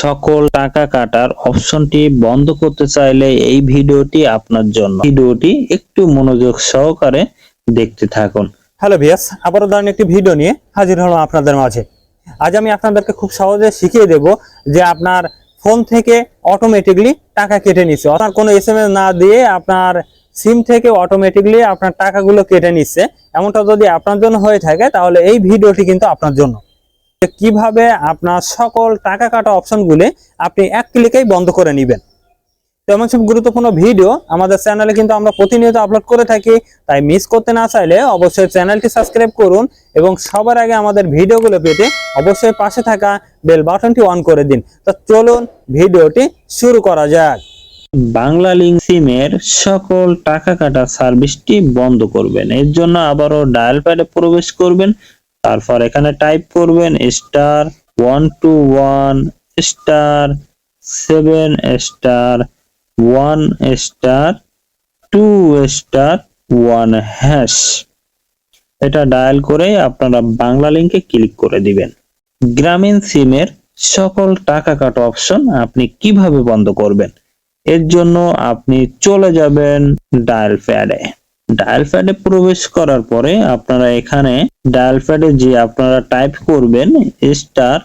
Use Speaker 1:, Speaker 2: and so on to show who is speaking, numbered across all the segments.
Speaker 1: সকল টাকা কাটার অপশনটি বন্ধ করতে চাইলে এই ভিডিওটি আপনার জন্য। ভিডিওটি একটু মনোযোগ সহকারে দেখতে থাকুন।
Speaker 2: হ্যালো ভিয়াস আবারও ধরেন একটি ভিডিও নিয়ে হাজির হলাম আপনাদের মাঝে। আজ আমি আপনাদেরকে খুব সহজে শিখিয়ে দেব যে আপনার ফোন থেকে অটোমেটিকলি টাকা কেটে নিচ্ছে। আপনার কোনো এস না দিয়ে আপনার সিম থেকে অটোমেটিকলি আপনার টাকাগুলো কেটে নিচ্ছে। এমনটা যদি আপনার জন্য হয়ে থাকে, তাহলে এই ভিডিওটি কিন্তু আপনার জন্য। কীভাবে আপনার সকল টাকা কাটা অপশনগুলি আপনি এক ক্লিকেই বন্ধ করে নেবেন? তো এমন সব গুরুত্বপূর্ণ ভিডিও আমাদের চ্যানেলে কিন্তু আমরা প্রতিনিয়ত আপলোড করে থাকি, তাই মিস করতে না চাইলে অবশ্যই চ্যানেলটি সাবস্ক্রাইব করুন এবং সবার আগে আমাদের ভিডিওগুলো পেতে অবশ্যই পাশে থাকা বেল বাটনটি অন করে দিন। তো চলুন ভিডিওটি শুরু করা যাক।
Speaker 1: বাংলা লিঙ্ক সিমের সকল টাকা কাটা সার্ভিসটি বন্ধ করবেন। এর জন্য আবারও ডায়াল প্যাডে প্রবেশ করবেন। তারপর এখানে টাইপ করবেন star one two one star seven star one star two star one hash এটা ডায়াল করে আপনারা বাংলা লিঙ্কে ক্লিক করে দিবেন। গ্রামীণ সিমের সকল টাকা কাটা অপশন আপনি কীভাবে বন্ধ করবেন? এর জন্য আপনি চলে যাবেন ডায়াল প্যাডে ডায়াল প্যাডে প্রবেশ করার পরে আপনারা এখানে ডায়াল প্যাডে যে আপনারা টাইপ করবেন, star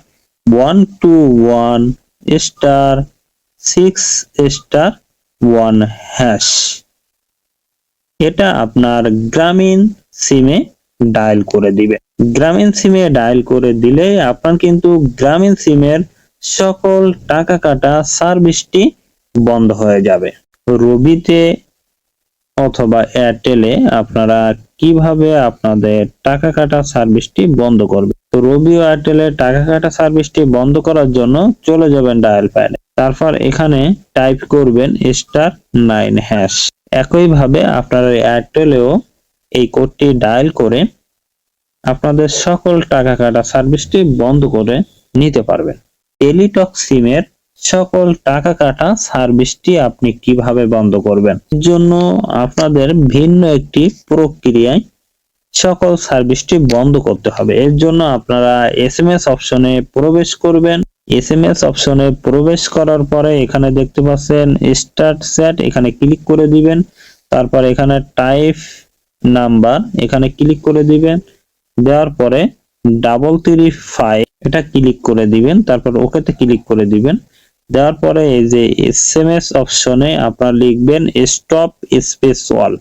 Speaker 1: one two one, star six, star one hash. এটা আপনার গ্রামীণ সিমে ডায়াল করে দিবে। গ্রামীণ সিমে ডায়াল করে দিলে আপনার কিন্তু গ্রামীণ সিমের সকল টাকা কাটা সার্ভিসটি বন্ধ হয়ে যাবে। রবিতে অথবা এয়ারটেলে আপনারা কীভাবে আপনাদের টাকা কাটা সার্ভিসটি বন্ধ করবে তো রবি এয়ারটেলে টাকা কাটা সার্ভিসটি বন্ধ করার জন্য চলে যাবেন ডায়াল প্যাডে তারপর এখানে টাইপ করবেন স্টার নাইন হ্যাশ একইভাবে আপনারা এয়ারটেলেও এই কোডটি ডায়াল করে আপনাদের সকল টাকা কাটা সার্ভিসটি বন্ধ করে নিতে পারবেন। টেলিটক সিমের সকল টাকা কাটা সার্ভিসটি আপনি কীভাবে বন্ধ করবেন? এর জন্য আপনাদের ভিন্ন একটি প্রক্রিয়ায় সকল সার্ভিসটি বন্ধ করতে হবে। এর জন্য আপনারা এসএমএস অপশনে প্রবেশ করবেন। এসএমএস অপশনে প্রবেশ করার পরে এখানে দেখতে পাচ্ছেন স্টার্ট চ্যাট এখানে ক্লিক করে দিবেন। তারপর এখানে টাইপ নাম্বার, এখানে ক্লিক করে দিবেন। দেওয়ার পরে ডাবল থ্রি ফাইভ, এটা ক্লিক করে দিবেন। তারপর ওকেতে ক্লিক করে দিবেন। দেওয়ার পরে এই যে এসএমএস অপশনে আপনারা লিখবেন স্টপ স্পেস ওয়াল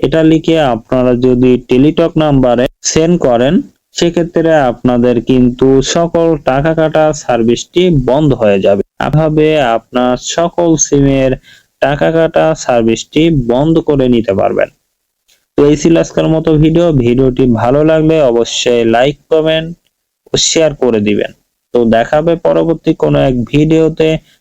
Speaker 1: এটা লিখে আপনারা যদি টেলিটক নাম্বারে সেন্ড করেন, সেক্ষেত্রে আপনাদের কিন্তু সকল টাকা কাটা সার্ভিসটি বন্ধ হয়ে যাবে। এভাবে আপনার সকল সিমের টাকা কাটা সার্ভিসটি বন্ধ করে নিতে পারবেন। তো এই ছিল আজকের মতো ভিডিও। ভিডিওটি ভালো লাগলে অবশ্যই লাইক কমেন্ট ও শেয়ার করে দিবেন। তো দেখাবে পরবর্তী কোনো এক ভিডিওতে।